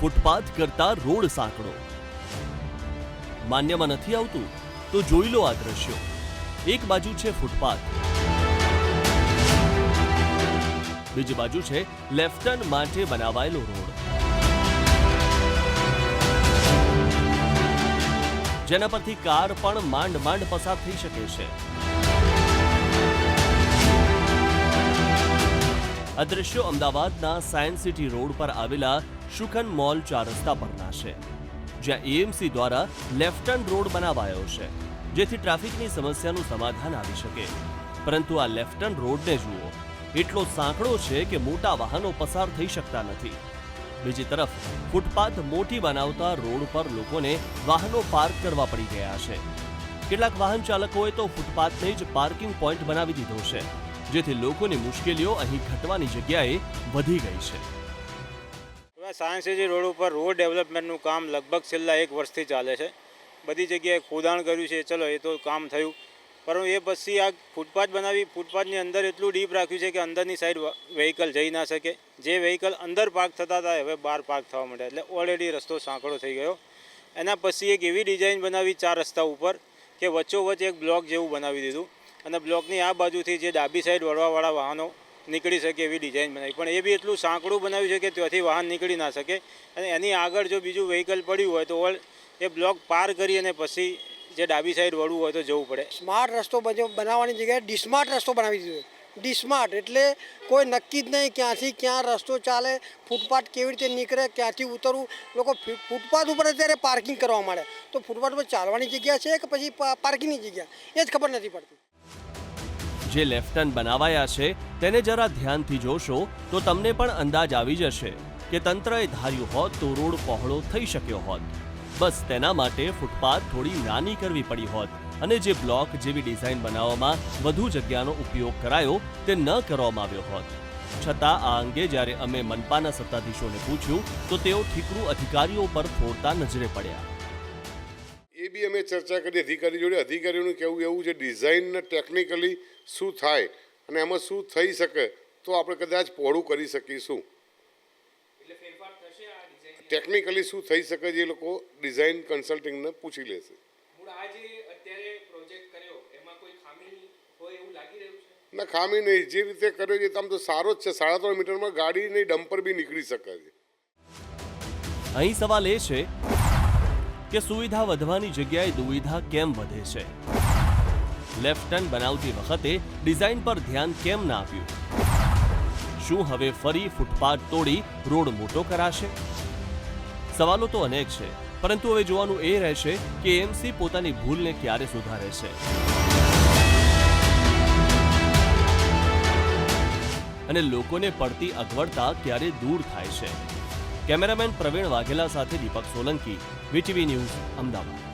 Footpath કરતા road સાંકડો માન્યમાં નથી આવતું, તો જોઈ લો આ દ્રશ્યો. એક બાજુ છે ફૂટપાથ. બીજી બાજુ છે લેફ્ટન માટે બનાવાયેલો રોડ. જેના પરથી કાર પણ માંડ માંડ પસાર થઈ શકે છે. આ અમદાવાદના સાયન્સ સિટી રોડ પર આવેલા શુકન મોલ ચાર રસ્તા પરના છે, જ્યાં એએમસી દ્વારા લેફ્ટ રોડ બનાવાયો છે, જેથી ટ્રાફિકની સમસ્યાનું સમાધાન આવી શકે. પરંતુ આ લેફ્ટ રોડને જુઓ, એટલો સાંકડો છે કે મોટા વાહનો પસાર થઈ શકતા નથી. બીજી તરફ, ફૂટપાથ મોટી બનાવતા રોડ પર લોકોને વાહનો પાર્ક કરવા પડી ગયા છે. કેટલાક વાહન ચાલકોએ તો ફૂટપાથને જ પાર્કિંગ પોઈન્ટ બનાવી દીધો છે. જેથી લોકોની મુશ્કેલીઓ અહીં ઘટવાની જગ્યાએ વધી ગઈ છે. હવે સાયન્સ સિટી રોડ ઉપર રોડ ડેવલપમેન્ટનું કામ લગભગ છેલ્લા એક વર્ષથી ચાલે છે. બધી જગ્યાએ ખોદાણ કર્યું છે. ચલો, એ તો કામ થયું. પરંતુ એ પછી આ ફૂટપાથ બનાવી, ફૂટપાથની અંદર એટલું ડીપ રાખ્યું છે કે અંદરની સાઈડ વ્હીકલ જઈ ના શકે. જે વ્હીકલ અંદર પાર્ક થતા હતા, હવે બહાર પાર્ક થવા માંડ્યા. એટલે ઓલરેડી રસ્તો સાંકડો થઈ ગયો. એના પછી એક એવી ડિઝાઇન બનાવી ચાર રસ્તા ઉપર કે વચ્ચોવચ્ચ એક બ્લોક જેવું બનાવી દીધું. અને બ્લોકની આ બાજુથી જે ડાબી સાઈડ વળવાવાળા વાહનો નીકળી શકે એવી ડિઝાઇન બનાવી. પણ એ બી એટલું સાંકડું બનાવ્યું છે કે ત્યાંથી વાહન નીકળી ના શકે. અને એની આગળ જો બીજું વ્હીકલ પડ્યું હોય તો ઓલ એ બ્લોક પાર કરી અને પછી જે ડાબી સાઈડ વળવું હોય તો જવું પડે. સ્માર્ટ રસ્તો બનાવવાની જગ્યાએ ડિસ્માર્ટ રસ્તો બનાવી દીધો ડિસ્માર્ટ એટલે કોઈ નક્કી જ નહીં ક્યાંથી ક્યાં રસ્તો ચાલે, ફૂટપાથ કેવી રીતે નીકળે, ક્યાંથી ઉતરવું. લોકો ફૂટપાથ ઉપર અત્યારે પાર્કિંગ કરવા માંડે. તો ફૂટપાથ પર ચાલવાની જગ્યા છે કે પછી પાર્કિંગની જગ્યા? એ જ ખબર નથી પડતી. જે લેફ્ટ ટર્ન બનાવાયા છે, તેને જરા ધ્યાનથી જોશો તો તમને પણ અંદાજ આવી જશે કે તંત્રએ ધાર્યું હોત તો રોડ પહોળો થઈ શક્યો હોત. બસ તેના માટે ફૂટપાથ થોડી નાની કરવી પડી હોત અને જે બ્લોક જેવી ડિઝાઇન બનાવવામાં વધુ જગ્યાનો ઉપયોગ કરાયો તે ન કરવામાં આવ્યો હોત. છતાં આ અંગે જ્યારે અમે મનપાના સત્તાધીશોને પૂછ્યું, તો તેઓ ઠીકરું અધિકારીઓ પર ફોડતા નજરે પડ્યા. એ બી અમે ચર્ચા કરી અધિકારી જોડે. અધિકારીઓનું કહેવું એવું છે ડિઝાઇનને ટેકનિકલી શું થાય અને એમાં શું થઈ શકે, તો આપણે કદાચ પહોળું કરી શકીશું. ટેકનિકલી શું થઈ શકે છે એ લોકો ડિઝાઇન કન્સલ્ટિંગને પૂછી લેશે મૂળ આ જે અત્યારે પ્રોજેક્ટ કર્યો એમાં કોઈ ખામી હોય એવું લાગી રહ્યું છે? ના ખામી નહીં. જે રીતે કર્યો છે આમ તો સારો જ છે. સાડા ત્રણ મીટરમાં ગાડી નહીં ડમ્પર બી નીકળી શકે છે. અહીં સવાલ એ છે કે સુવિધા વધવાની જગ્યાએ દુવિધા કેમ વધે છે? લેફ્ટ ટર્ન બનાવતી વખતે ડિઝાઇન પર ધ્યાન કેમ ના આપ્યું? શું હવે ફરી ફૂટપાથ તોડી રોડ મોટો કરાશે? સવાલો તો અનેક છે, પરંતુ હવે જોવાનું એ રહેશે કે એમસી પોતાની ભૂલને ક્યારે સુધારે છે. અને લોકોને પડતી અગવડતા ક્યારે દૂર થાય છે. કેમેરામેન પ્રવીણ વાઘેલા સાથે દીપક સોલંકી, વીટીવી ન્યૂઝ, અમદાવાદ.